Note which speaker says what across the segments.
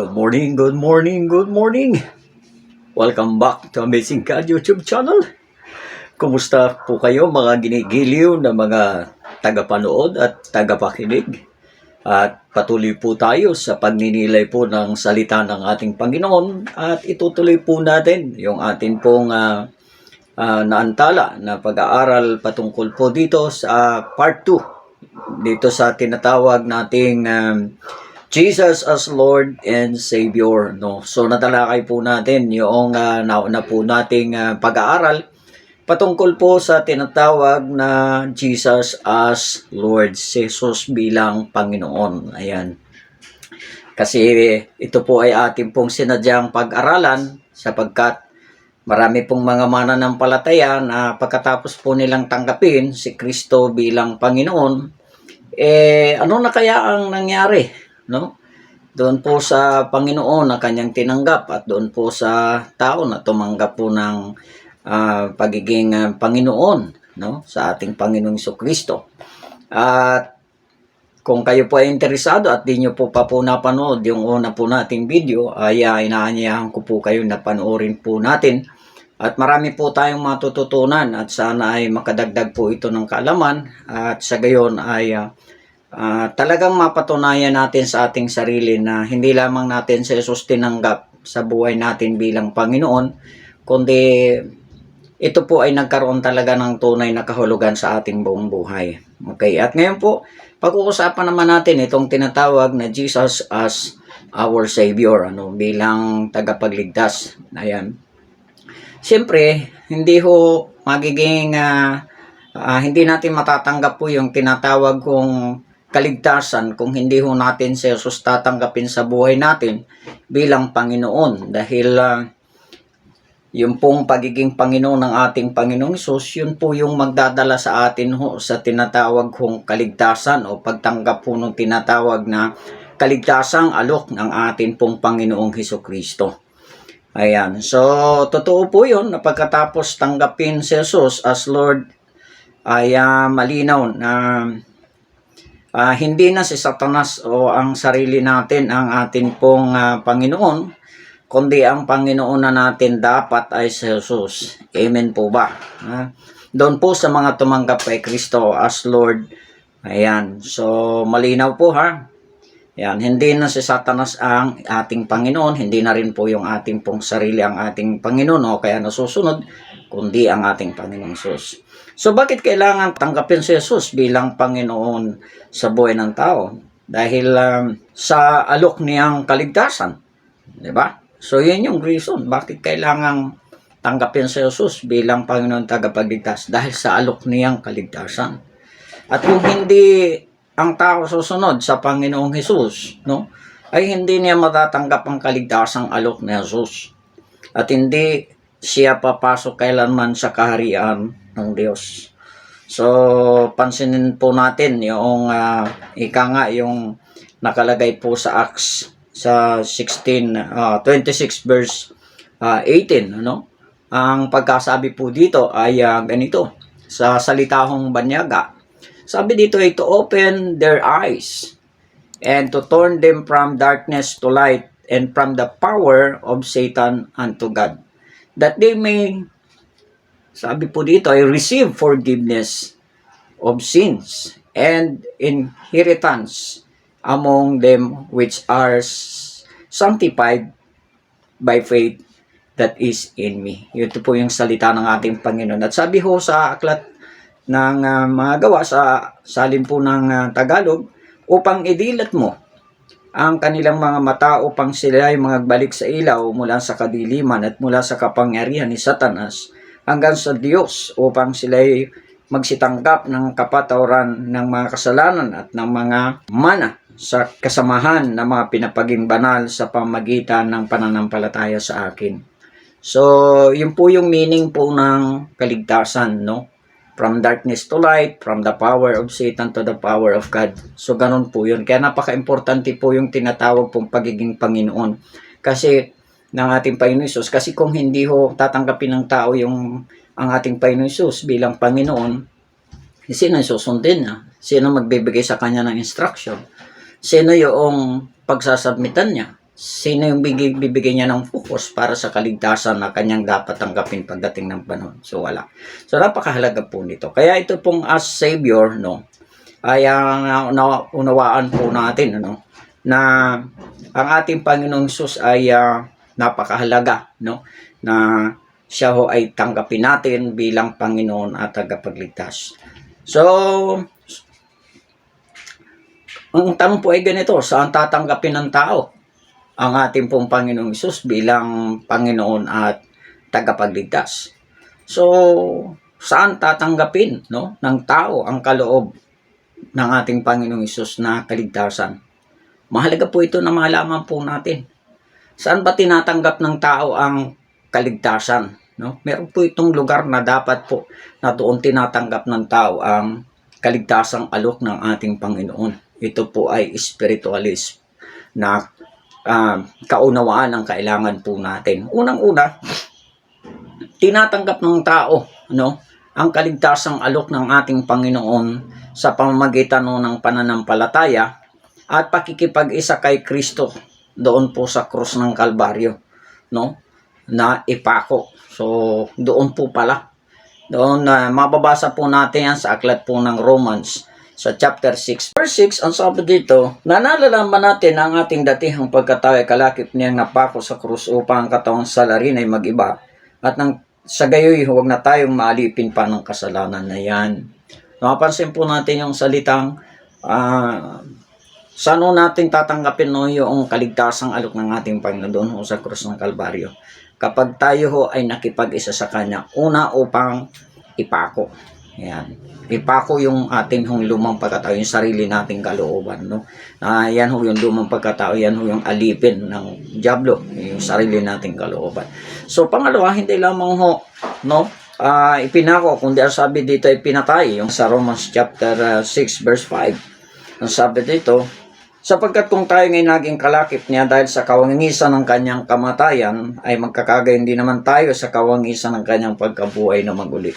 Speaker 1: Good morning, good morning, good morning. Welcome back to Amazing God YouTube channel. Kumusta po kayo mga ginigiliw na mga tagapanood at tagapakinig? At patuloy po tayo sa pagninilay po ng salita ng ating Panginoon at itutuloy po natin yung atin pong ah, ah, naantala na pag-aaral patungkol po dito sa part 2 dito sa tinatawag nating um, Jesus as Lord and Savior no? So natalakay po natin yung uh, nauna po nating ah, pag-aaral patungkol po sa tinatawag na Jesus as Lord si Jesus bilang Panginoon. Ayan. Kasi ito po ay ating pong sinadyang pag-aralan sapagkat marami pong mga mananampalataya na pagkatapos po nilang tanggapin si Kristo bilang Panginoon, eh ano na kaya ang nangyari? No? Doon po sa Panginoon na kanyang tinanggap at doon po sa tao na tumanggap po ng ah, pagiging ah, Panginoon no? sa ating Panginoong Kristo. At kung kayo po ay interesado at di nyo po pa po napanood yung una po nating video, ay uh, inaanyayahan ko po kayo na panoorin po natin. At marami po tayong matututunan at sana ay makadagdag po ito ng kaalaman at sa gayon ay ah, ah, talagang mapatunayan natin sa ating sarili na hindi lamang natin si Jesus tinanggap sa buhay natin bilang Panginoon, kundi ito po ay nagkaroon talaga ng tunay na kahulugan sa ating buong buhay. Okay, at ngayon po, pag-uusapan naman natin itong tinatawag na Jesus as our Savior, ano, bilang tagapagligtas. Ayan. Siyempre, hindi ho magiging, ah, ah, hindi natin matatanggap po yung tinatawag kong kaligtasan kung hindi ho natin si Jesus tatanggapin sa buhay natin bilang Panginoon. Dahil ah, yung pong pagiging Panginoon ng ating Panginoong Isus, yun po yung magdadala sa atin ho sa tinatawag kong kaligtasan o pagtanggap po ng tinatawag na kaligtasang alok ng ating pong Panginoong Heso Kristo. Ayan. So, totoo po yun na pagkatapos tanggapin si Jesus as Lord ay ah, malinaw na ah, hindi na si Satanas o ang sarili natin ang ating pong ah, Panginoon, kundi ang Panginoon na natin dapat ay si Jesus. Amen po ba? Ha? Doon po sa mga tumanggap kay Kristo as Lord. Ayan. So, malinaw po ha. Yan, hindi na si Satanas ang ating Panginoon, hindi na rin po yung ating pong sarili ang ating Panginoon o kaya nasusunod, kundi ang ating Panginoong Jesus. So bakit kailangan tanggapin si Jesus bilang Panginoon sa buhay ng tao? Dahil um, sa alok niyang kaligtasan. Di ba? So yun yung reason bakit kailangan tanggapin si Jesus bilang Panginoon tagapagligtas dahil sa alok niyang kaligtasan. At kung hindi ang tao susunod sa Panginoong Hesus, no? Ay hindi niya matatanggap ang kaligtasang alok ni Jesus. At hindi siya papasok kailanman sa kaharian ng Diyos. So, pansinin po natin yung uh, ika nga yung nakalagay po sa Acts sa 16 ah, 26 verse ah, 18 ano ang pagkasabi po dito ay ah, ganito sa salitahong banyaga sabi dito ay to open their eyes and to turn them from darkness to light and from the power of Satan unto God. That they may, sabi po dito, ay receive forgiveness of sins and inheritance among them which are sanctified by faith that is in me. Ito po yung salita ng ating Panginoon. At sabi ho sa aklat ng ah, mga gawa sa salin po ng ah, Tagalog upang idilat mo ang kanilang mga mata upang sila ay magbalik sa ilaw mula sa kadiliman at mula sa kapangyarihan ni Satanas hanggang sa Diyos upang sila ay magsitanggap ng kapatawaran ng mga kasalanan at ng mga mana sa kasamahan ng mga pinapaging banal sa pamagitan ng pananampalataya sa akin. So, yun po yung meaning po ng kaligtasan, no? From darkness to light, from the power of Satan to the power of God. So, ganun po yun. Kaya napaka-importante po yung tinatawag pong pagiging Panginoon. Kasi, ng ating Panginoon Isus. Kasi kung hindi ho tatanggapin ng tao yung ang ating Panginoon Isus bilang Panginoon, sino yung susundin niya? Sino magbibigay sa kanya ng instruction? Sino yung pagsasubmitan niya? Sino yung bigay, bibigyan niya ng focus para sa kaligtasan na kanyang dapat tanggapin pagdating ng panahon. So wala. So napakahalaga po nito. Kaya ito pong as Savior, no, ay ang uh, unawaan po natin, ano, na ang ating Panginoong Sus ay ah, napakahalaga, no, na siya ho ay tanggapin natin bilang Panginoon at tagapagligtas. So, ang tanong po ay ganito, saan tatanggapin ng tao ang ating pong Panginoong Isus bilang Panginoon at tagapagligtas? So, saan tatanggapin no, ng tao ang kaloob ng ating Panginoong Isus na kaligtasan? Mahalaga po ito na malaman po natin. Saan ba tinatanggap ng tao ang kaligtasan? No? Meron po itong lugar na dapat po na doon tinatanggap ng tao ang kaligtasang alok ng ating Panginoon. Ito po ay spiritualist na ah, kaunawaan ang kailangan po natin. Unang-una, tinatanggap ng tao no, ang kaligtasang alok ng ating Panginoon sa pamamagitan no, ng pananampalataya at pakikipag-isa kay Kristo doon po sa krus ng Kalbaryo no na ipako. So doon po pala doon na mababasa po natin yan sa aklat po ng Romans sa chapter 6. Verse 6, ang sabi dito, nanalalaman natin ang ating datihang pagkatao ay kalakip niyang napako sa krus upang ang katawang salarin ay magiba at nang sa gayoy huwag na tayong maalipin pa ng kasalanan na yan. Mapapansin po natin yung salitang ah saan natin tatanggapin no yung kaligtasang alok ng ating Panginoon ho sa krus ng Kalbaryo. Kapag tayo ho ay nakipag-isa sa Kanya, una upang ipako. Yan. Ipako yung ating hong lumang pagkatao, yung sarili nating kalooban. No? Ah, yan ho yung lumang pagkatao, yan ho yung alipin ng Diablo, yung sarili nating kalooban. So, pangalawa, hindi lamang ho, no? ah ipinako, kundi ang sabi dito ay pinatay, yung sa Romans chapter ah, 6 verse 5. Ang sabi dito, sapagkat kung tayo ngay naging kalakip niya dahil sa kawangisan ng kanyang kamatayan, ay magkakagayon din naman tayo sa kawangisan ng kanyang pagkabuhay na maguli.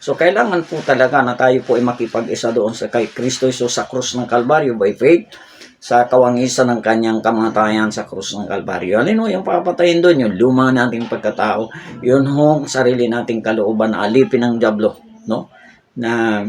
Speaker 1: So, kailangan po talaga na tayo po ay makipag-isa doon sa kay Kristo Jesus sa krus ng Kalbaryo by faith sa kawangisan ng kanyang kamatayan sa krus ng Kalbaryo. Alin ho, yung papatayin doon, yung luma nating pagkatao, yun hong sarili nating kalooban na alipin ng Diablo, no? Na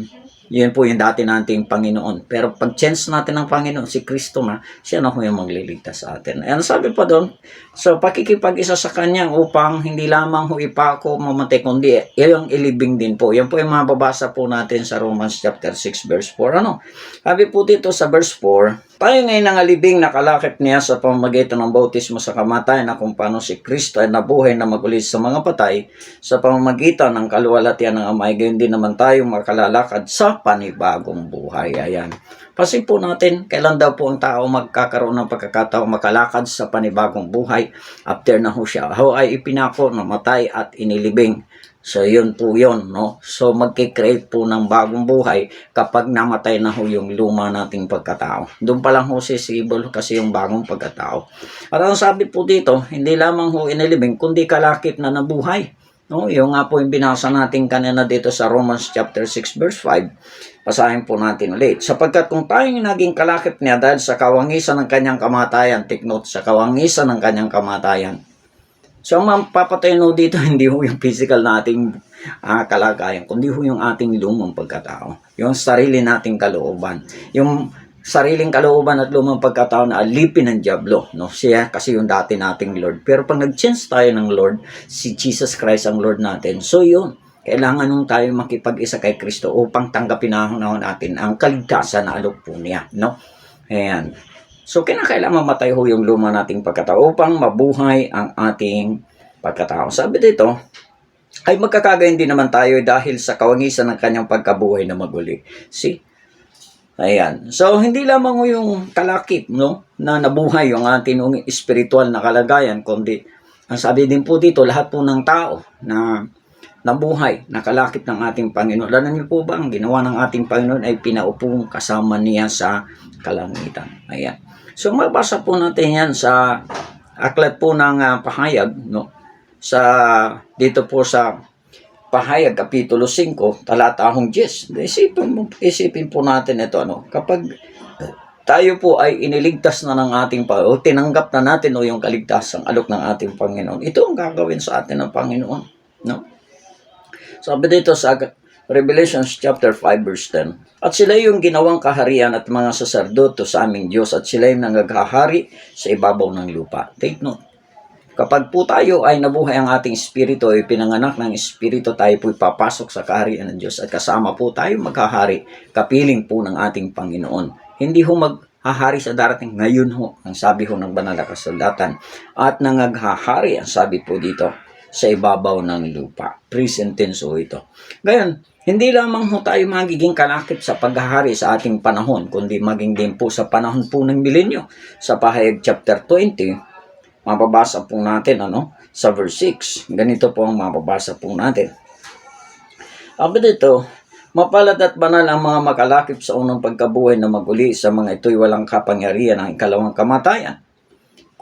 Speaker 1: yun po yung dati nating Panginoon. Pero pag chance natin ng Panginoon, si Kristo na, siya na ho yung magliligtas sa atin. And sabi pa doon, so pakikipag-isa sa Kanya upang hindi lamang ho ipako mamatay, kundi yung ilibing din po. Yan po yung mababasa po natin sa Romans chapter 6 verse 4. Ano? Sabi po dito sa verse 4, tayo ngayon ang alibing nakalakip niya sa pamamagitan ng bautismo sa kamatayan na kung paano si Kristo ay nabuhay na magulis sa mga patay sa pamamagitan ng kaluwalhatian ng Amay. Gayon din naman tayo makalalakad sa panibagong buhay. Ayan. Kasi po natin, kailan daw po ang tao magkakaroon ng pagkakataon makalakad sa panibagong buhay after na ho siya. Ho ay ipinako, namatay at inilibing. So, yun po yun, no? So, magkikreate po ng bagong buhay kapag namatay na ho yung luma nating pagkatao. Doon pa lang ho sisibol kasi yung bagong pagkatao. At ang sabi po dito, hindi lamang ho inilibing, kundi kalakip na nabuhay. No, yung nga po yung binasa natin kanina dito sa Romans chapter 6 verse 5. Basahin po natin ulit. Sapagkat kung tayong naging kalakip niya dahil sa kawangisan ng kanyang kamatayan, take note, sa kawangisan ng kanyang kamatayan, So, ang mapapatay dito, hindi ho yung physical nating ah, kalagayan, kundi ho yung ating lumang pagkatao. Yung sarili nating kalooban. Yung sariling kalooban at lumang pagkatao na alipin ng Diablo. No? Siya kasi yung dati nating Lord. Pero pag nag-change tayo ng Lord, si Jesus Christ ang Lord natin. So, yun. Kailangan nung tayo makipag-isa kay Kristo upang tanggapin na natin ang kaligtasan na alok po niya. No? Ayan. So, kinakailangan mamatay ho yung luma nating pagkatao upang mabuhay ang ating pagkatao. Sabi dito, ay magkakagayon din naman tayo dahil sa kawangisan ng kanyang pagkabuhay na maguli. See? Ayan. So, hindi lamang ho yung kalakip, no? Na nabuhay yung ating spiritual na kalagayan, kundi ang sabi din po dito, lahat po ng tao na nabuhay, nakalakip ng ating Panginoon. Alam niyo po ba, ang ginawa ng ating Panginoon ay pinaupong kasama niya sa kalangitan. Ayan. So mabasa po natin yan sa aklat po ng ah, pahayag, no? Sa dito po sa pahayag kapitulo 5, talatahong 10. Isipin mo, isipin po natin ito ano, kapag tayo po ay iniligtas na ng ating Panginoon, tinanggap na natin o yung kaligtasang alok ng ating Panginoon. Ito ang gagawin sa atin ng Panginoon. No? Sabi dito sa Revelation chapter 5 verse 10. At sila yung ginawang kaharian at mga saserdoto sa aming Diyos at sila yung nangaghahari sa ibabaw ng lupa. Take note. Kapag po tayo ay nabuhay ang ating espiritu, ay pinanganak ng espiritu, tayo po papasok sa kaharian ng Diyos at kasama po tayo maghahari, kapiling po ng ating Panginoon. Hindi ho maghahari sa darating ngayon ho, ang sabi ho ng banal na kasulatan. At nangaghahari, ang sabi po dito, sa ibabaw ng lupa. Present tense ho ito. Ngayon, hindi lamang ho tayo magiging kalakip sa paghahari sa ating panahon, kundi maging din po sa panahon po ng milenyo. Sa pahayag chapter 20, mababasa po natin ano, sa verse 6. Ganito po ang mababasa po natin. Sabi dito, mapalad at banal ang mga makalakip sa unang pagkabuhay na maguli sa mga ito'y walang kapangyarihan ng ikalawang kamatayan.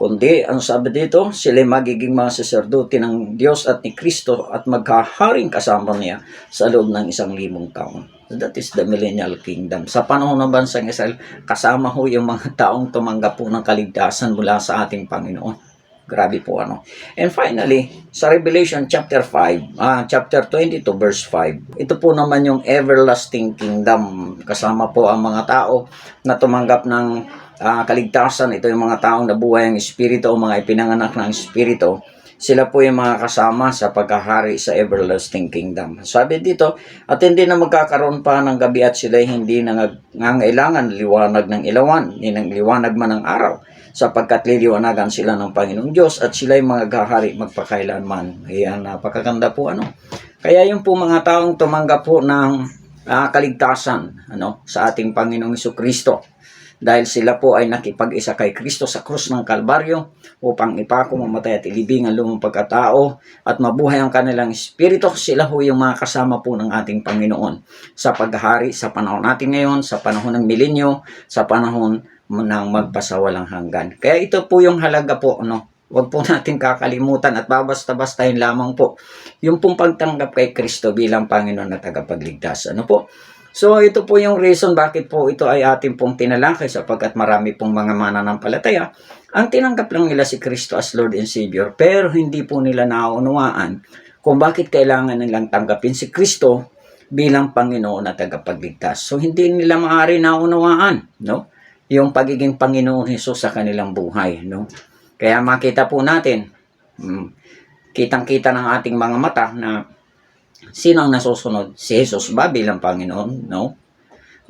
Speaker 1: Kundi, ang sabi dito, sila magiging mga saserdote ng Diyos at ni Kristo at maghaharing kasama niya sa loob ng isang limong taon. That is the millennial kingdom. Sa panahon ng bansang Israel, kasama ho yung mga taong tumanggap po ng kaligtasan mula sa ating Panginoon. Grabe po ano. And finally, sa Revelation chapter 5, ah, chapter 22 verse 5, ito po naman yung everlasting kingdom. Kasama po ang mga tao na tumanggap ng ah, kaligtasan. Ito yung mga taong nabuhay ang Espiritu o mga ipinanganak ng Espiritu. Sila po yung mga kasama sa pagkahari sa everlasting kingdom. Sabi dito, at hindi na magkakaroon pa ng gabi at sila hindi nangangailangan liwanag ng ilawan, ni ng liwanag man ng araw sapagkat liliwanagan sila ng Panginoong Diyos at sila yung mga gahari magpakailanman. Ayan, napakaganda po ano. Kaya yung po mga taong tumanggap po ng ah, kaligtasan ano, sa ating Panginoong Iso Kristo dahil sila po ay nakipag-isa kay Kristo sa krus ng Kalbaryo upang ipako, mamatay at ilibing ang lumang pagkatao at mabuhay ang kanilang espiritu. Sila ho yung mga kasama po ng ating Panginoon sa paghahari sa panahon natin ngayon, sa panahon ng milenyo, sa panahon ng magpasawalang hanggan. Kaya ito po yung halaga po, ano, Huwag po natin kakalimutan at babasta-bastahin lamang po yung pong pagtanggap kay Kristo bilang Panginoon na tagapagligtas. Ano po? So, ito po yung reason bakit po ito ay ating pong tinalakay sapagkat marami pong mga mananampalataya ang tinanggap lang nila si Kristo as Lord and Savior pero hindi po nila naunawaan kung bakit kailangan nilang tanggapin si Kristo bilang Panginoon at tagapagligtas. So, hindi nila maaari naunawaan, no? Yung pagiging Panginoon Jesus sa kanilang buhay, no? Kaya makita po natin, mm, kitang-kita ng ating mga mata na sino ang nasusunod? Si Jesus ba bilang Panginoon? No?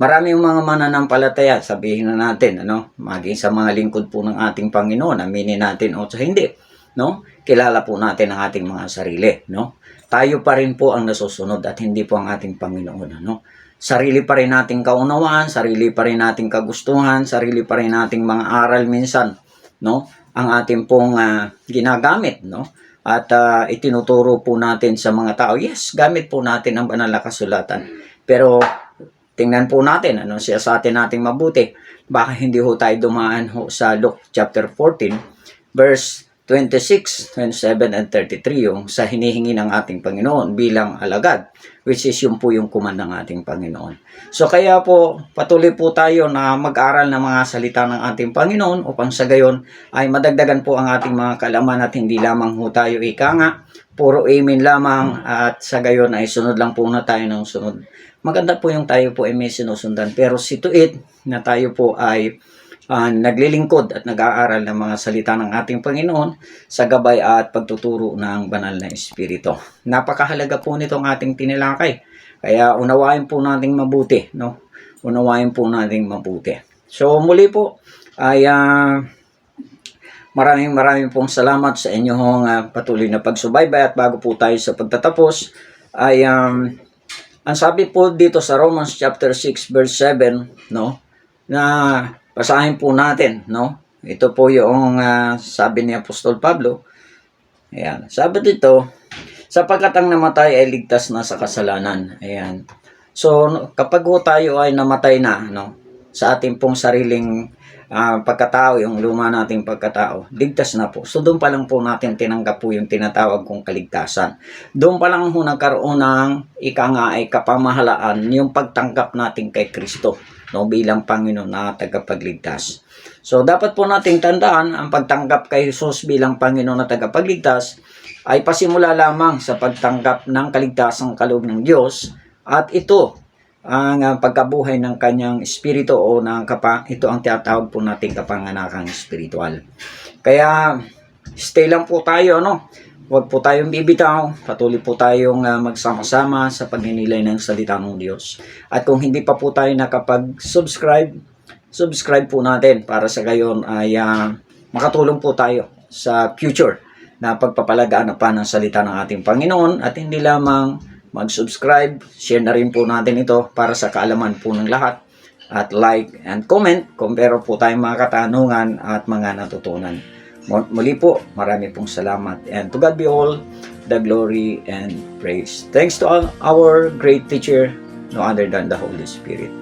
Speaker 1: Marami yung mga mananampalataya, sabihin na natin, ano, maging sa mga lingkod po ng ating Panginoon, aminin natin o sa hindi, no? Kilala po natin ang ating mga sarili, no? Tayo pa rin po ang nasusunod at hindi po ang ating Panginoon, ano? Sarili pa rin nating kaunawaan, sarili pa rin nating kagustuhan, sarili pa rin nating mga aral minsan, no? Ang ating pong ah, ginagamit, no? At ah, itinuturo po natin sa mga tao, yes, gamit po natin ang banal na kasulatan. Pero tingnan po natin ano siya sa atin nating mabuti. Baka hindi ho tayo dumaan ho sa Luke chapter 14 verse 26, 27, and 33 yung sa hinihingi ng ating Panginoon bilang alagad which is yung po yung kuman ng ating Panginoon. So kaya po patuloy po tayo na mag-aral ng mga salita ng ating Panginoon upang sa gayon ay madagdagan po ang ating mga kalaman at hindi lamang ho tayo ika nga puro amen lamang at sa gayon ay sunod lang po na tayo ng sunod. Maganda po yung tayo po ay may sinusundan pero situit na tayo po ay ah, naglilingkod at nag-aaral ng mga salita ng ating Panginoon sa gabay at pagtuturo ng banal na Espiritu. Napakahalaga po nitong ating tinilakay. Kaya unawain po nating mabuti, no? Unawain po nating mabuti. So muli po ay ah, maraming maraming pong salamat sa inyong ah, patuloy na pagsubaybay at bago po tayo sa pagtatapos ay um, ang sabi po dito sa Romans chapter 6 verse 7, no? Na basahin po natin, no? Ito po yung ah, sabi ni Apostol Pablo. Ayan. Sabi dito, sapagkat ang namatay ay ligtas na sa kasalanan. Ayan. So, kapag ho tayo ay namatay na, no? Sa ating pong sariling ah, pagkatao, yung luma nating pagkatao, ligtas na po. So doon pa lang po natin tinanggap po yung tinatawag kong kaligtasan. Doon pa lang po nagkaroon ng ika nga ay kapamahalaan yung pagtanggap natin kay Kristo no, bilang Panginoon na tagapagligtas. So dapat po nating tandaan ang pagtanggap kay Jesus bilang Panginoon na tagapagligtas ay pasimula lamang sa pagtanggap ng kaligtasang kaloob ng Diyos at ito ang ah, pagkabuhay ng kanyang espiritu o ng kapa, ito ang tinatawag po nating kapanganakang espiritual. Kaya stay lang po tayo no. Huwag po tayong bibitaw, patuloy po tayong ah, magsama-sama sa pagninilay ng salita ng Diyos. At kung hindi pa po tayo nakapag-subscribe, subscribe po natin para sa gayon ay ah, makatulong po tayo sa future na pagpapalagaan na pa ng salita ng ating Panginoon at hindi lamang mag-subscribe, share na rin po natin ito para sa kaalaman po ng lahat at like and comment kung meron po tayong mga katanungan at mga natutunan. Mu- Muli po, marami pong salamat and to God be all the glory and praise. Thanks to all our great teacher, no other than the Holy Spirit.